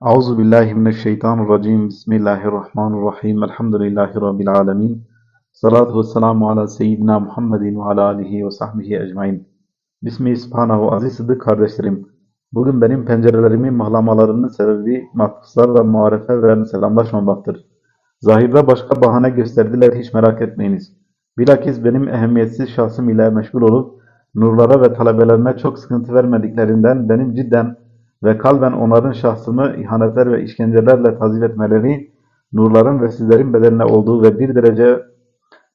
Auzu billahi mineşşeytanirracim. Bismillahirrahmanirrahim. Elhamdülillahi rabbil alamin. Salatu vesselamu ala seyyidina Muhammedin ve ala alihi ve sahbihi ecmaîn. Bismihi subhanahu aziz sıddık kardeşlerim. Bugün benim pencerelerimin mahlamalarının sebebi mahpuslar ve muharefe ve selamlaşmamaktır. Zahirde başka bahane gösterdiler hiç merak etmeyiniz. Bilakis benim ehemmiyetsiz şahsım ile meşgul olup nurlara ve talebelerine çok sıkıntı vermediklerinden benim cidden ve kalben onların şahsımı ihanetler ve işkencelerle tazif etmeleri, nurların ve sizlerin bedeline olduğu ve bir derece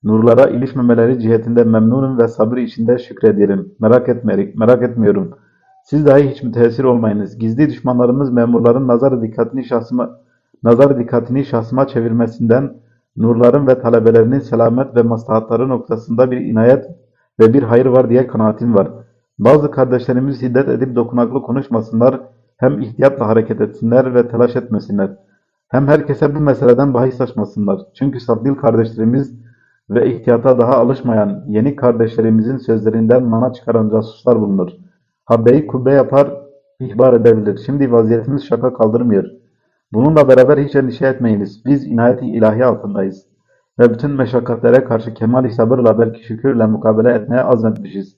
nurlara ilişmemeleri cihetinde memnunum ve sabır içinde şükrederim. Merak etmerik, merak etmiyorum. Siz dahi hiç müteessir olmayınız. Gizli düşmanlarımız memurların nazar dikkatini şahsıma nazar dikkatini şahsıma çevirmesinden nurların ve talebelerinin selamet ve maslahatları noktasında bir inayet ve bir hayır var diye kanaatim var. Bazı kardeşlerimiz şiddet edip dokunaklı konuşmasınlar, hem ihtiyatla hareket etsinler ve telaş etmesinler. Hem herkese bu meseleden bahis açmasınlar. Çünkü sabdil kardeşlerimiz ve ihtiyata daha alışmayan yeni kardeşlerimizin sözlerinden mana çıkaran casuslar bulunur. Habbeyi kubbe yapar, ihbar edebilir. Şimdi vaziyetimiz şaka kaldırmıyor. Bununla beraber hiç endişe etmeyiniz. Biz inayet-i ilahi altındayız. Ve bütün meşakkatlere karşı kemal-i sabırla belki şükürle mukabele etmeye azmetmişiz.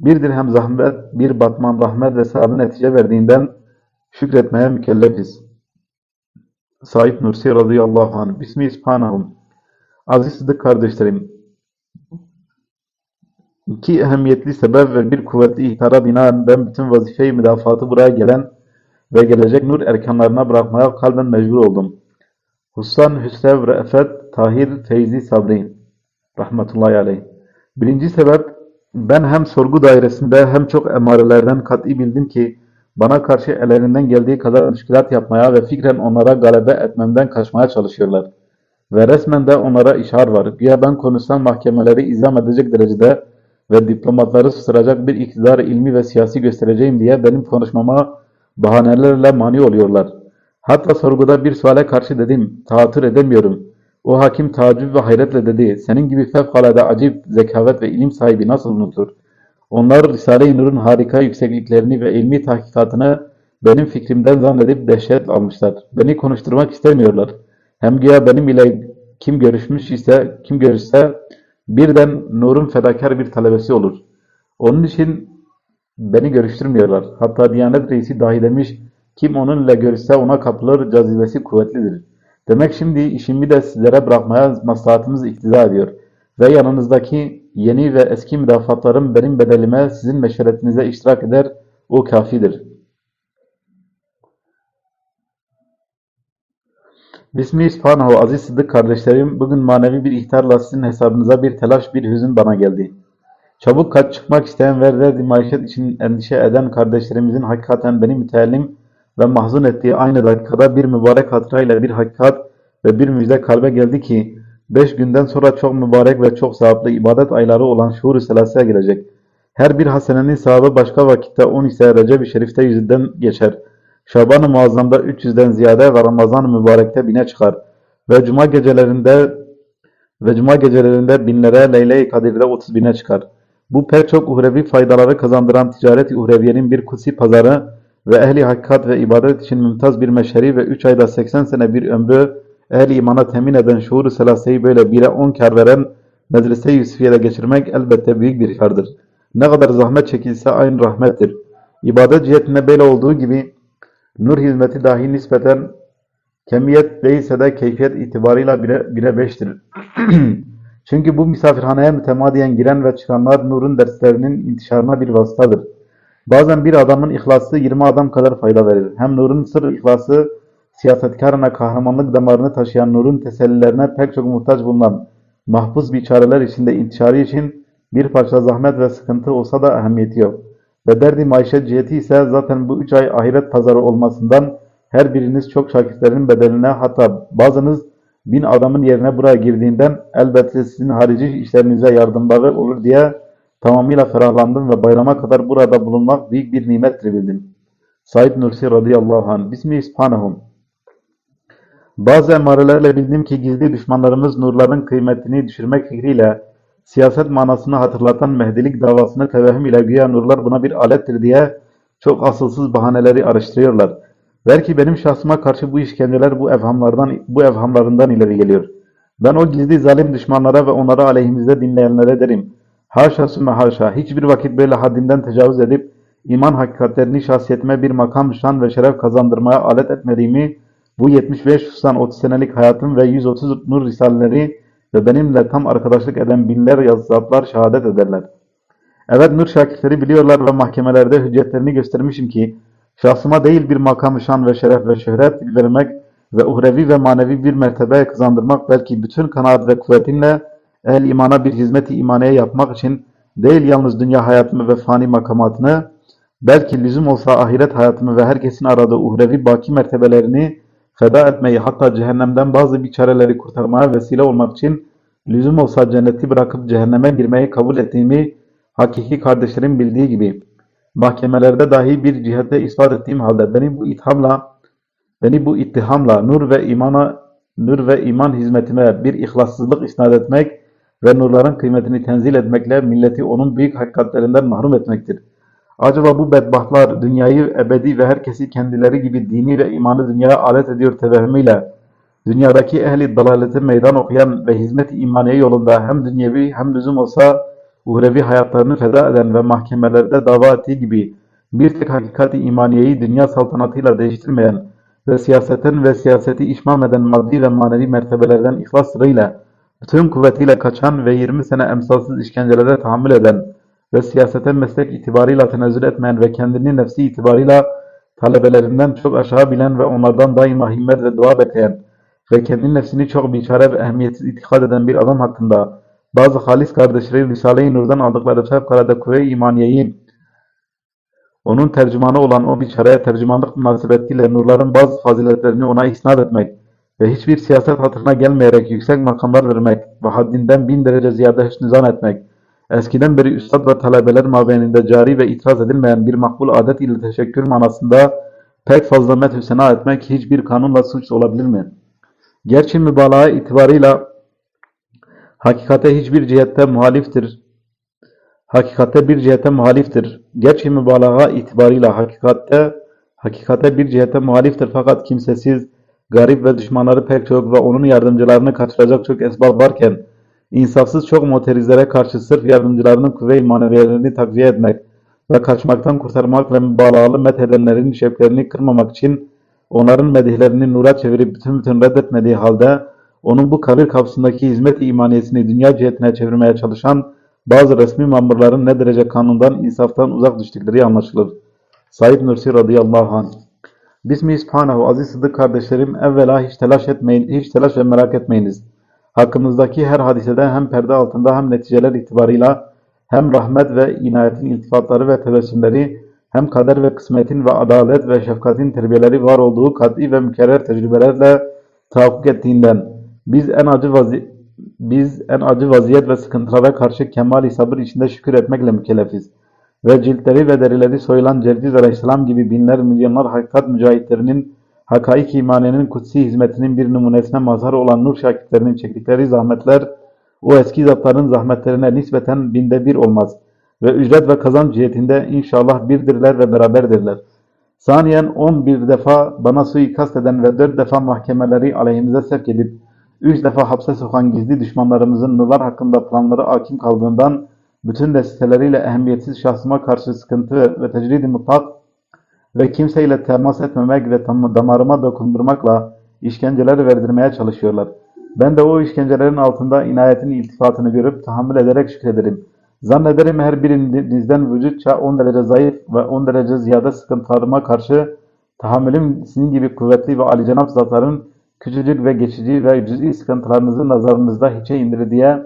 Bir dirhem zahmet, bir batman rahmet ve sevabı netice verdiğinden şükretmeye mükellefiz. Said Nursi radıyallahu anh. Bismi İspanahum. Aziz Sıdık kardeşlerim, iki ehemmiyetli sebep ve bir kuvvetli ihtara binaen ben bütün vazife-i müdafaatı buraya gelen ve gelecek nur erkanlarına bırakmaya kalben mecbur oldum. Hussan, Hüsrev, Re'fet, Tahir, Feyzi, Sabri. Rahmetullahi aleyh. Birinci sebep, ben hem sorgu dairesinde hem çok emarelerden kat'i bildim ki, bana karşı ellerinden geldiği kadar müşkilat yapmaya ve fikren onlara galebe etmemden kaçmaya çalışıyorlar. Ve resmen de onlara işar var. Güya ben konuşsam mahkemeleri izam edecek derecede ve diplomatları susturacak bir iktidar ilmi ve siyasi göstereceğim diye benim konuşmama bahanelerle mani oluyorlar. Hatta sorguda bir suale karşı dedim, tahattür edemiyorum. O hakim tacip ve hayretle dedi, senin gibi fevkalade acip zekavet ve ilim sahibi nasıl unutur? Onlar Risale-i Nur'un harika yüksekliklerini ve ilmi tahkikatını benim fikrimden zannedip dehşet almışlar. Beni konuşturmak istemiyorlar. Hem güya benim ile kim görüşmüş ise, kim görüşse birden Nur'un fedakar bir talebesi olur. Onun için beni görüştürmüyorlar. Hatta Diyanet Reisi dahi demiş, kim onunla görüşse ona kapılır, cazibesi kuvvetlidir. Demek şimdi işimi de sizlere bırakmaya maslahatımız iktiza ediyor. Ve yanınızdaki yeni ve eski müdafatlarım benim bedelime sizin meşeretinize iştirak eder, o kafidir. Bismi aziz sıddık kardeşlerim, bugün manevi bir ihtarla sizin hesabınıza bir telaş, bir hüzün bana geldi. Çabuk kaç çıkmak isteyen ve reddi maişet için endişe eden kardeşlerimizin hakikaten beni müteellim ve mahzun ettiği aynı dakikada bir mübarek hatırayla bir hakikat ve bir müjde kalbe geldi ki, beş günden sonra çok mübarek ve çok sevaplı ibadet ayları olan şuur-u selaseye gelecek. Her bir hasenenin sahabı başka vakitte on ise Recep-i Şerif'te yüzünden geçer. Şaban-ı Muazzam'da 300'den ziyade ve Ramazan-ı Mübarek'te bine çıkar. Ve Cuma gecelerinde ve Cuma gecelerinde binlere, Leyle-i Kadir'de 30 bine çıkar. Bu pek çok uhrevi faydaları kazandıran ticaret-i uhreviyenin bir kutsi pazarı ve ehli hakikat ve ibadet için mümtaz bir meşheri ve 3 ayda 80 sene bir ömrü ehli imana temin eden şuur-u selaseyi böyle 1'e 10 kar veren medrese-i Yusufiye'de geçirmek elbette büyük bir kardır. Ne kadar zahmet çekilse aynı rahmettir. İbadet cihetinde böyle olduğu gibi nur hizmeti dahi nispeten kemiyet değilse de keyfiyet itibarıyla 1'e 5'tir. Çünkü bu misafirhaneye mütemadiyen giren ve çıkanlar nurun derslerinin intişarına bir vasıtadır. Bazen bir adamın ihlası 20 adam kadar fayda verir. Hem nurun sır ihlası siyasetkarına kahramanlık damarını taşıyan nurun tesellilerine pek çok muhtaç bulunan mahpus biçareler içinde intişarı için bir parça zahmet ve sıkıntı olsa da ehemmiyeti yok. Ve derdi maişet ciheti ise zaten bu üç ay ahiret pazarı olmasından her biriniz çok şakirtlerin bedeline hatta bazınız bin adamın yerine buraya girdiğinden elbette sizin harici işlerinize yardımları olur diye tamamıyla ferahlandım ve bayrama kadar burada bulunmak büyük bir nimettir bildim. Said Nursi radıyallahu anh. Bismi İspanahum. Bazı emarelerle bildim ki gizli düşmanlarımız nurların kıymetini düşürmek fikriyle siyaset manasını hatırlatan Mehdilik davasını tevehüm ile güya nurlar buna bir alettir diye çok asılsız bahaneleri araştırıyorlar. Belki benim şahsıma karşı bu işkenceler bu evhamlardan, bu evhamlarından ileri geliyor. Ben o gizli zalim düşmanlara ve onları aleyhimizde dinleyenlere derim. Haşa sümme haşa, hiçbir vakit böyle haddinden tecavüz edip, iman hakikatlerini şahsiyetime bir makam, şan ve şeref kazandırmaya alet etmediğimi, bu 75 hususan 30 senelik hayatım ve 130 nur risaleleri ve benimle tam arkadaşlık eden binler yazıtlar şehadet ederler. Evet nur şakirtleri biliyorlar ve mahkemelerde hüccetlerini göstermişim ki, şahsıma değil bir makam, şan ve şeref ve şöhret vermek ve uhrevi ve manevi bir mertebe kazandırmak belki bütün kanaat ve kuvvetimle ehl imana bir hizmeti imaniye yapmak için değil yalnız dünya hayatımı ve fani makamatını, belki lüzum olsa ahiret hayatımı ve herkesin aradığı uhrevi baki mertebelerini feda etmeyi hatta cehennemden bazı biçareleri kurtarmaya vesile olmak için lüzum olsa cenneti bırakıp cehenneme girmeyi kabul ettiğimi hakiki kardeşlerim bildiği gibi mahkemelerde dahi bir cihette ispat ettiğim halde beni bu ithamla beni bu ittihamla nur ve imana nur ve iman hizmetime bir ihlassızlık isnat etmek ve nurların kıymetini tenzil etmekle milleti onun büyük hakikatlerinden mahrum etmektir. Acaba bu bedbahtlar dünyayı ebedi ve herkesi kendileri gibi dini ve imanı dünyaya alet ediyor tevehhümüyle dünyadaki ehli dalalete meydan okuyan ve hizmet-i imaniye yolunda hem dünyevi hem lüzum olsa uhrevi hayatlarını feda eden ve mahkemelerde dava ettiği gibi bir tek hakikati imaniyeyi dünya saltanatıyla değiştirmeyen ve siyasetin ve siyaseti işmam eden maddi ve manevi mertebelerden ihlas sırrıyla bütün kuvvetiyle kaçan ve 20 sene emsalsız işkencelere tahammül eden ve siyasete meslek itibarıyla tenezzül etmeyen ve kendini nefsi itibarıyla talebelerinden çok aşağı bilen ve onlardan daima himmet ve dua bekleyen ve kendi nefsini çok biçare ve ehemmiyetsiz itikad eden bir adam hakkında bazı halis kardeşleri Risale-i Nur'dan aldıkları fevkalade kuvve-i imaniyeyi onun tercümanı olan o biçareye tercümanlık münasebetiyle nurların bazı faziletlerini ona isnat etmek ve hiçbir siyaset hatırına gelmeyerek yüksek makamlar vermek ve haddinden bin derece ziyade hüsnüzan etmek, eskiden beri üstad ve talebeler mabeyninde cari ve itiraz edilmeyen bir makbul adet ile teşekkür manasında pek fazla methü sena etmek hiçbir kanunla suç olabilir mi? Gerçi mübalağa itibarıyla hakikate hiçbir cihette muhaliftir. Hakikate bir cihete muhaliftir. Gerçi mübalağa itibarıyla hakikatte hakikate bir cihete muhaliftir fakat kimsesiz, garip ve düşmanları pek çok ve onun yardımcılarını kaçıracak çok esbab varken insafsız çok moterizlere karşı sırf yardımcılarının kuvve-i maneviyelerini takviye etmek ve kaçmaktan kurtarmak ve mübalağalı methedenlerin şevklerini kırmamak için onların medihlerini nura çevirip bütün bütün reddetmediği halde onun bu kabir kapısındaki hizmet-i imaniyesini dünya cihetine çevirmeye çalışan bazı resmi mamurların ne derece kanundan, insaftan uzak düştükleri anlaşılır. Said Nursi radıyallahu anh. Bismillah subhanahu aziz sıddık kardeşlerim evvela hiç telaş etmeyin, hiç telaş ve merak etmeyiniz. Hakkımızdaki her hadisede hem perde altında hem neticeler itibarıyla hem rahmet ve inayetin iltifatları ve tebessümleri hem kader ve kısmetin ve adalet ve şefkatin terbiyeleri var olduğu kat'i ve mükerrer tecrübelerle tahakkuk ettiğinden biz en acı vazi biz en acı vaziyet ve sıkıntılara karşı kemal sabır içinde şükür etmekle mükellefiz. Ve ciltleri ve derileri soyulan Cerdiz Aleyhisselam gibi binler milyonlar hakikat mücahitlerinin hakaik imanenin kutsi hizmetinin bir numunesine mazhar olan nur şakirtlerinin çektikleri zahmetler o eski zatların zahmetlerine nispeten binde bir olmaz ve ücret ve kazanç cihetinde inşallah birdirler ve beraberdirler. Saniyen 11 defa bana suikast eden ve 4 defa mahkemeleri aleyhimize sevk edip 3 defa hapse sokan gizli düşmanlarımızın nurlar hakkında planları hakim kaldığından bütün destekleriyle ehemmiyetsiz şahsıma karşı sıkıntı ve tecrid-i mutlak ve kimseyle temas etmemek ve damarıma dokundurmakla işkenceler verdirmeye çalışıyorlar. Ben de o işkencelerin altında inayetin iltifatını görüp tahammül ederek şükrederim. Zannederim her birinizden vücutça 10 derece zayıf ve 10 derece ziyade sıkıntılarıma karşı tahammülüm sizin gibi kuvvetli ve alicenap zatların küçücük ve geçici ve cüz'i sıkıntılarınızı nazarınızda hiçe indir diye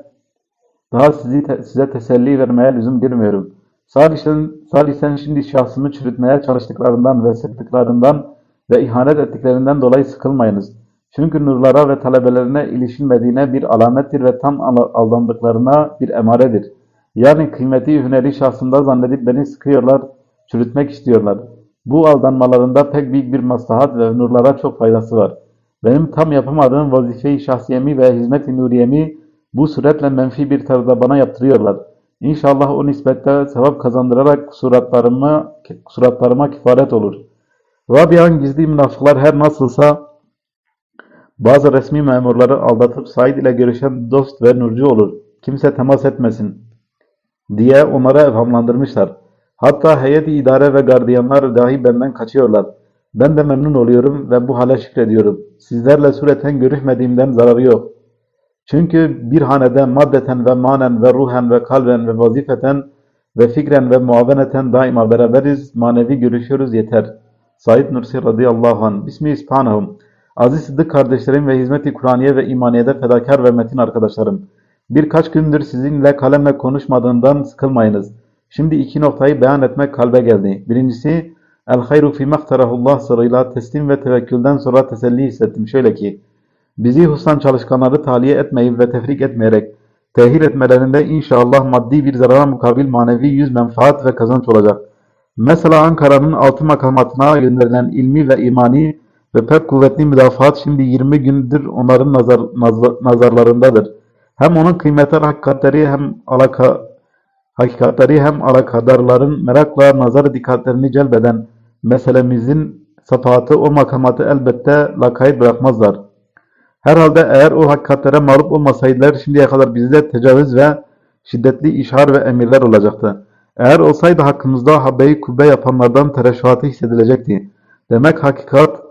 daha sizi te size teselli vermeye lüzum görmüyorum. Salisen, salisen şimdi şahsımı çürütmeye çalıştıklarından ve sıktıklarından ve ihanet ettiklerinden dolayı sıkılmayınız. Çünkü nurlara ve talebelerine ilişilmediğine bir alamettir ve tam aldandıklarına bir emaredir. Yani kıymeti hüneri şahsında zannedip beni sıkıyorlar, çürütmek istiyorlar. Bu aldanmalarında pek büyük bir maslahat ve nurlara çok faydası var. Benim tam yapamadığım vazifeyi şahsiyemi ve hizmet-i nuriyemi bu suretle menfi bir tarzda bana yaptırıyorlar. İnşallah o nispette sevap kazandırarak kusuratlarıma, kusuratlarıma kifaret olur. Rabia'nın gizli münafıklar her nasılsa bazı resmi memurları aldatıp Said ile görüşen dost ve nurcu olur. Kimse temas etmesin diye onlara evhamlandırmışlar. Hatta heyet-i idare ve gardiyanlar dahi benden kaçıyorlar. Ben de memnun oluyorum ve bu hale şükrediyorum. Sizlerle sureten görüşmediğimden zararı yok. Çünkü bir hanede maddeten ve manen ve ruhen ve kalben ve vazifeten ve fikren ve muaveneten daima beraberiz, manevi görüşüyoruz yeter. Said Nursi radıyallahu anh. Bismi İspanahum. Aziz Sıddık kardeşlerim ve hizmeti Kur'aniye ve imaniyede fedakar ve metin arkadaşlarım. Birkaç gündür sizinle kalemle konuşmadığından sıkılmayınız. Şimdi iki noktayı beyan etmek kalbe geldi. Birincisi, El hayru fî mehterahullah sırrıyla teslim ve tevekkülden sonra teselli hissettim. Şöyle ki, bizi hussan çalışkanları tahliye etmeyip ve tefrik etmeyerek tehir etmelerinde inşallah maddi bir zarara mukabil manevi yüz menfaat ve kazanç olacak. Mesela Ankara'nın altı makamatına gönderilen ilmi ve imani ve pek kuvvetli müdafaat şimdi 20 gündür onların nazar, nazar- nazarlarındadır. Hem onun kıymeti hakikatleri hem alaka, hakikatleri hem alakadarların merakla nazar dikkatlerini celbeden meselemizin safahatı o makamatı elbette lakayt bırakmazlar. Herhalde eğer o hakikatlere mağlup olmasaydılar şimdiye kadar bizde tecavüz ve şiddetli işhar ve emirler olacaktı. Eğer olsaydı hakkımızda habbeyi kubbe yapanlardan tereşühatı hissedilecekti. Demek hakikat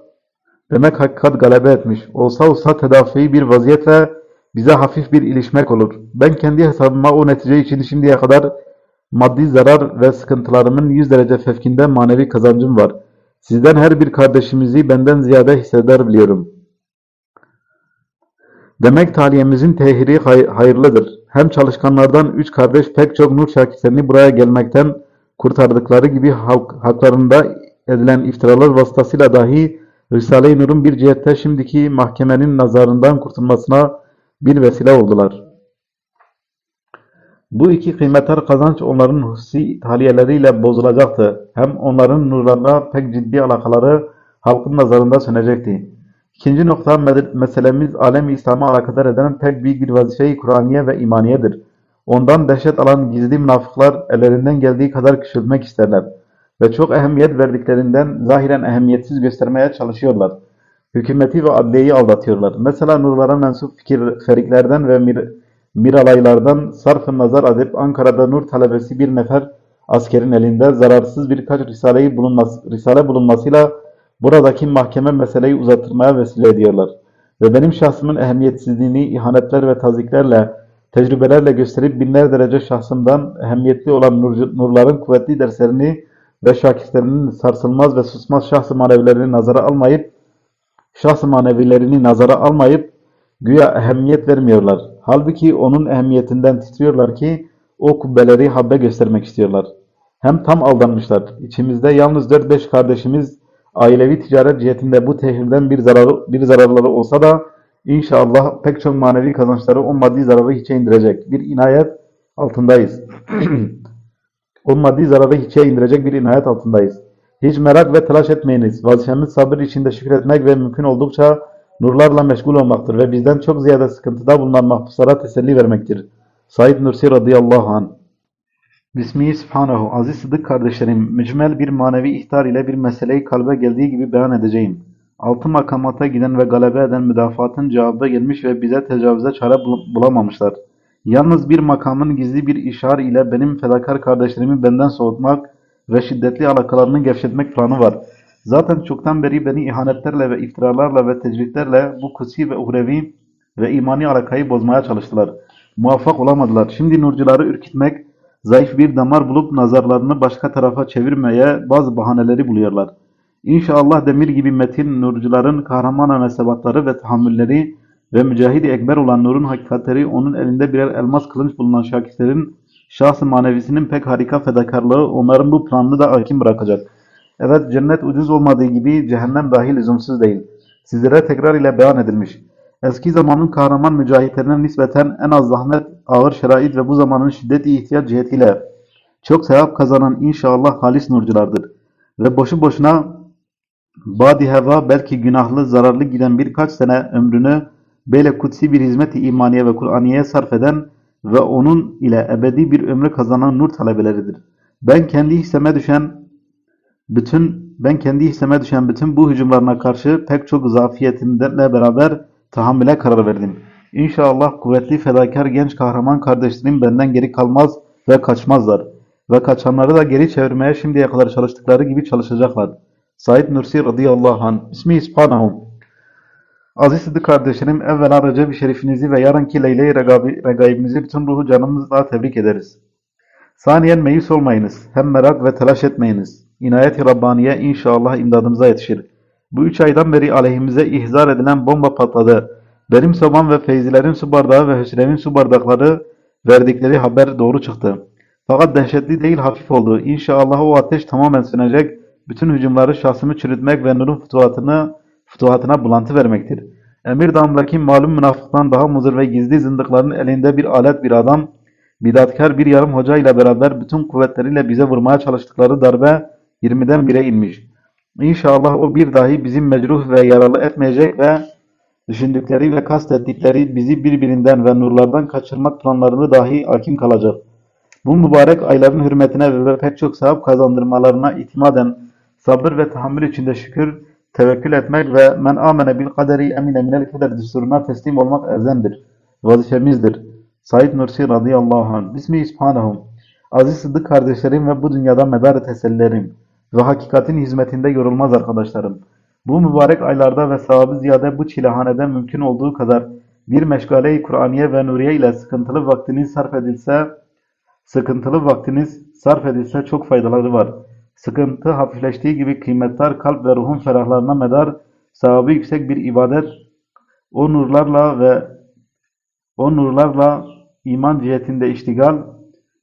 demek hakikat galebe etmiş. Olsa olsa tedafi bir vaziyetle bize hafif bir ilişmek olur. Ben kendi hesabıma o netice için şimdiye kadar maddi zarar ve sıkıntılarımın yüz derece fevkinde manevi kazancım var. Sizden her bir kardeşimizi benden ziyade hisseder biliyorum. Demek taliyemizin tehiri hay- hayırlıdır. Hem çalışkanlardan üç kardeş pek çok nur şakirlerini buraya gelmekten kurtardıkları gibi halk, haklarında edilen iftiralar vasıtasıyla dahi Risale-i Nur'un bir cihette şimdiki mahkemenin nazarından kurtulmasına bir vesile oldular. Bu iki kıymetli kazanç onların hususi taliyeleriyle bozulacaktı. Hem onların nurlarla pek ciddi alakaları halkın nazarında sönecekti. İkinci nokta meselemiz alem-i İslam'a alakadar eden büyük bir vazife-i Kur'aniye ve imaniyedir. Ondan dehşet alan gizli münafıklar ellerinden geldiği kadar küçültmek isterler ve çok ehemmiyet verdiklerinden zahiren ehemmiyetsiz göstermeye çalışıyorlar. Hükümeti ve adliyeyi aldatıyorlar. Mesela nurlara mensup fikir feriklerden ve mir miralaylardan sarf-ı nazar edip Ankara'da nur talebesi bir nefer askerin elinde zararsız birkaç risaleyi bulunması, risale bulunmasıyla buradaki mahkeme meseleyi uzattırmaya vesile ediyorlar. Ve benim şahsımın ehemmiyetsizliğini ihanetler ve taziklerle, tecrübelerle gösterip binler derece şahsımdan ehemmiyetli olan nurcu- nurların kuvvetli derslerini ve şakirtlerinin sarsılmaz ve susmaz şahs-ı manevilerini nazara almayıp şahs-ı manevilerini nazara almayıp güya ehemmiyet vermiyorlar. Halbuki onun ehemmiyetinden titriyorlar ki o kubbeleri habbe göstermek istiyorlar. Hem tam aldanmışlar. İçimizde yalnız 4-5 kardeşimiz ailevi ticaret cihetinde bu tehirden bir zararı, bir zararları olsa da inşallah pek çok manevi kazançları o maddi zararı hiçe indirecek bir inayet altındayız. o maddi zararı hiçe indirecek bir inayet altındayız. Hiç merak ve telaş etmeyiniz. Vazifemiz sabır içinde şükretmek ve mümkün oldukça nurlarla meşgul olmaktır ve bizden çok ziyade sıkıntıda bulunan mahpuslara teselli vermektir. Said Nursi radıyallahu anh. Bismihi Subhanahu. Aziz Sıddık kardeşlerim, mücmel bir manevi ihtar ile bir meseleyi kalbe geldiği gibi beyan edeceğim. Altı makamata giden ve galebe eden müdafaatın cevabı gelmiş ve bize tecavüze çare bul- bulamamışlar. Yalnız bir makamın gizli bir işar ile benim fedakar kardeşlerimi benden soğutmak ve şiddetli alakalarını gevşetmek planı var. Zaten çoktan beri beni ihanetlerle ve iftiralarla ve tecritlerle bu kutsi ve uhrevi ve imani alakayı bozmaya çalıştılar. Muvaffak olamadılar. Şimdi nurcuları ürkütmek, zayıf bir damar bulup nazarlarını başka tarafa çevirmeye bazı bahaneleri buluyorlar. İnşallah demir gibi metin nurcuların kahraman mesebatları ve tahammülleri ve mücahidi ekber olan nurun hakikatleri onun elinde birer elmas kılınç bulunan şakirlerin şahs-ı manevisinin pek harika fedakarlığı onların bu planını da hakim bırakacak. Evet cennet ucuz olmadığı gibi cehennem dahi lüzumsuz değil. Sizlere tekrar ile beyan edilmiş. Eski zamanın kahraman mücahitlerine nispeten en az zahmet, ağır şerait ve bu zamanın şiddeti ihtiyaç cihetiyle çok sevap kazanan inşallah halis nurculardır. Ve boşu boşuna badi heva belki günahlı, zararlı giden birkaç sene ömrünü böyle kutsi bir hizmet-i imaniye ve Kur'aniye sarf eden ve onun ile ebedi bir ömrü kazanan nur talebeleridir. Ben kendi hisseme düşen bütün ben kendi hisseme düşen bütün bu hücumlarına karşı pek çok zafiyetimle beraber tahammüle karar verdim. İnşallah kuvvetli fedakar genç kahraman kardeşlerim benden geri kalmaz ve kaçmazlar. Ve kaçanları da geri çevirmeye şimdiye kadar çalıştıkları gibi çalışacaklar. Said Nursi radıyallahu anh. Bismi ispanahum. Aziz Sıddık kardeşlerim, evvela Recep-i Şerifinizi ve yarınki Leyle-i Regaibinizi bütün ruhu canımızla tebrik ederiz. Saniyen meyus olmayınız, hem merak ve telaş etmeyiniz. İnayet-i Rabbaniye inşallah imdadımıza yetişir. Bu üç aydan beri aleyhimize ihzar edilen bomba patladı. Benim sobam ve feyzilerin su bardağı ve Hüsrev'in su bardakları verdikleri haber doğru çıktı. Fakat dehşetli değil hafif oldu. İnşallah o ateş tamamen sönecek, bütün hücumları şahsımı çürütmek ve nurun fütuhatını, fütuhatına bulantı vermektir. Emir Dam'daki malum münafıktan daha muzır ve gizli zındıkların elinde bir alet bir adam, bidatkar bir yarım hoca ile beraber bütün kuvvetleriyle bize vurmaya çalıştıkları darbe 20'den 1'e inmiş. İnşallah o bir dahi bizim mecruh ve yaralı etmeyecek ve düşündükleri ve kastettikleri bizi birbirinden ve nurlardan kaçırmak planlarını dahi hakim kalacak. Bu mübarek ayların hürmetine ve pek çok sevap kazandırmalarına itimaden sabır ve tahammül içinde şükür, tevekkül etmek ve men amene bil kaderi emine minel keder düsturuna teslim olmak elzemdir. Vazifemizdir. Said Nursi radıyallahu anh. Bismi İspanahum. Aziz Sıddık kardeşlerim ve bu dünyada medar tesellilerim ve hakikatin hizmetinde yorulmaz arkadaşlarım. Bu mübarek aylarda ve sahabı ziyade bu çilehanede mümkün olduğu kadar bir meşgale-i Kur'aniye ve Nuriye ile sıkıntılı vaktiniz sarf edilse Sıkıntılı vaktiniz sarf edilse çok faydaları var. Sıkıntı hafifleştiği gibi kıymetler kalp ve ruhun ferahlarına medar, sevabı yüksek bir ibadet, o nurlarla ve o nurlarla iman cihetinde iştigal,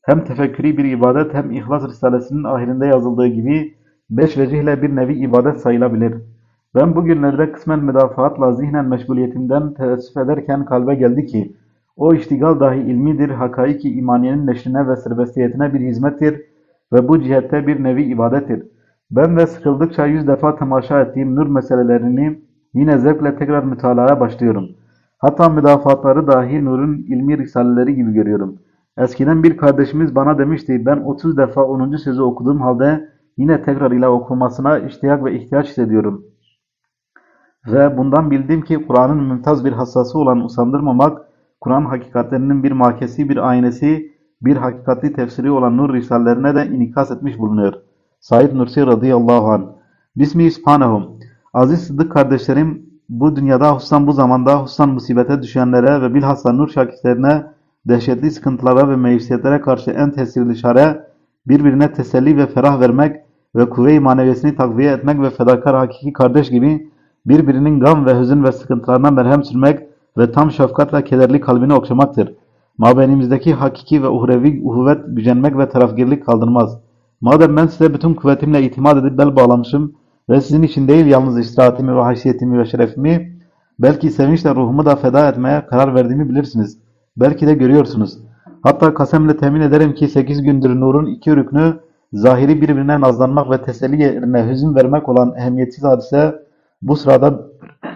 hem tefekkürü bir ibadet hem İhlas Risalesi'nin ahirinde yazıldığı gibi beş vecihle bir nevi ibadet sayılabilir. Ben bugünlerde kısmen müdafaatla zihnen meşguliyetimden teessüf ederken kalbe geldi ki, o iştigal dahi ilmidir, hakaiki imaniyenin neşrine ve serbestiyetine bir hizmettir ve bu cihette bir nevi ibadettir. Ben de sıkıldıkça yüz defa temaşa ettiğim nur meselelerini yine zevkle tekrar mütalaya başlıyorum. Hatta müdafaatları dahi nurun ilmi risaleleri gibi görüyorum. Eskiden bir kardeşimiz bana demişti, ben 30 defa 10. sözü okuduğum halde yine tekrar ile okumasına iştiyak ve ihtiyaç hissediyorum. Ve bundan bildim ki Kur'an'ın mümtaz bir hassası olan usandırmamak, Kur'an hakikatlerinin bir makesi, bir aynesi, bir hakikatli tefsiri olan nur risallerine de inikas etmiş bulunuyor. Said Nursi radıyallahu anh. Bismi İspanahum. Aziz Sıddık kardeşlerim, bu dünyada hususan bu zamanda hususan musibete düşenlere ve bilhassa nur şakirtlerine dehşetli sıkıntılara ve meyusiyetlere karşı en tesirli çare birbirine teselli ve ferah vermek ve kuvve-i maneviyesini takviye etmek ve fedakar hakiki kardeş gibi birbirinin gam ve hüzün ve sıkıntılarına merhem sürmek ve tam şefkatle kederli kalbini okşamaktır. Mabenimizdeki hakiki ve uhrevi uhuvvet gücenmek ve tarafgirlik kaldırmaz. Madem ben size bütün kuvvetimle itimat edip bel bağlamışım ve sizin için değil yalnız istirahatimi ve haysiyetimi ve şerefimi, belki sevinçle ruhumu da feda etmeye karar verdiğimi bilirsiniz. Belki de görüyorsunuz. Hatta kasemle temin ederim ki sekiz gündür nurun iki rüknü, zahiri birbirine nazlanmak ve teselli yerine hüzün vermek olan ehemmiyetsiz hadise, bu sırada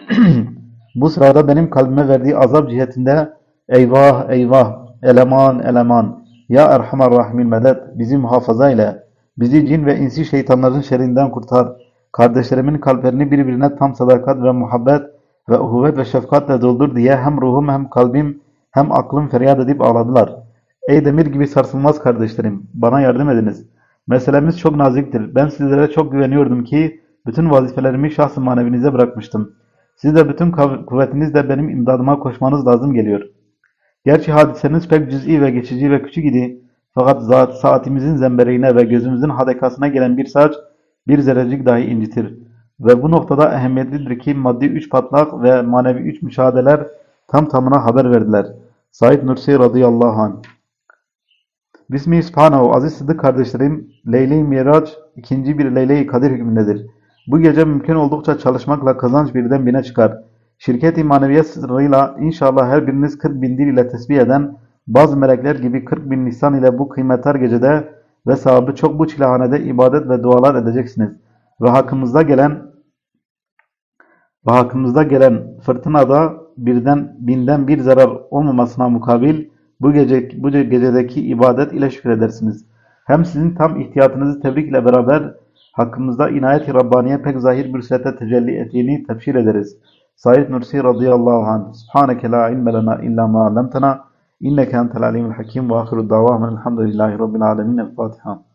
bu sırada benim kalbime verdiği azap cihetinde eyvah eyvah eleman eleman ya Erhamer Rahimin medet bizi muhafaza ile bizi cin ve insi şeytanların şerrinden kurtar. Kardeşlerimin kalplerini birbirine tam sadakat ve muhabbet ve uhuvvet ve şefkatle doldur diye hem ruhum hem kalbim hem aklım feryat edip ağladılar. Ey demir gibi sarsılmaz kardeşlerim, bana yardım ediniz. Meselemiz çok naziktir. Ben sizlere çok güveniyordum ki bütün vazifelerimi şahs-ı manevinize bırakmıştım. Siz de bütün kuvvetinizle benim imdadıma koşmanız lazım geliyor. Gerçi hadiseniz pek cüz'i ve geçici ve küçük idi. Fakat zat saatimizin zembereğine ve gözümüzün hadekasına gelen bir saç bir zerrecik dahi incitir. Ve bu noktada ehemmiyetlidir ki maddi üç patlak ve manevi üç müşahedeler tam tamına haber verdiler. Said Nursi radıyallahu anh. Bismi İsfahanahu aziz Sıddık kardeşlerim, Leyle-i Miraç ikinci bir Leyle-i Kadir hükmündedir. Bu gece mümkün oldukça çalışmakla kazanç birden bine çıkar. Şirket-i maneviyet sırrıyla inşallah her biriniz 40 bin dil ile tesbih eden bazı melekler gibi 40 bin lisan ile bu kıymetli gecede ve sahabı çok bu çilehanede ibadet ve dualar edeceksiniz. Ve hakkımızda gelen ve hakkımızda gelen fırtınada birden binden bir zarar olmamasına mukabil bu gece bu gecedeki ibadet ile şükredersiniz. Hem sizin tam ihtiyatınızı tebrik ile beraber hakkımızda inayet-i Rabbaniye pek zahir bir surette tecelli ettiğini tebşir ederiz. Said Nursi radıyallahu anh. Subhaneke la ilme lena illa ma allamtena inneke entel alimul hakim ve ahiru davahmen elhamdülillahi rabbil alemin. El Fatiha.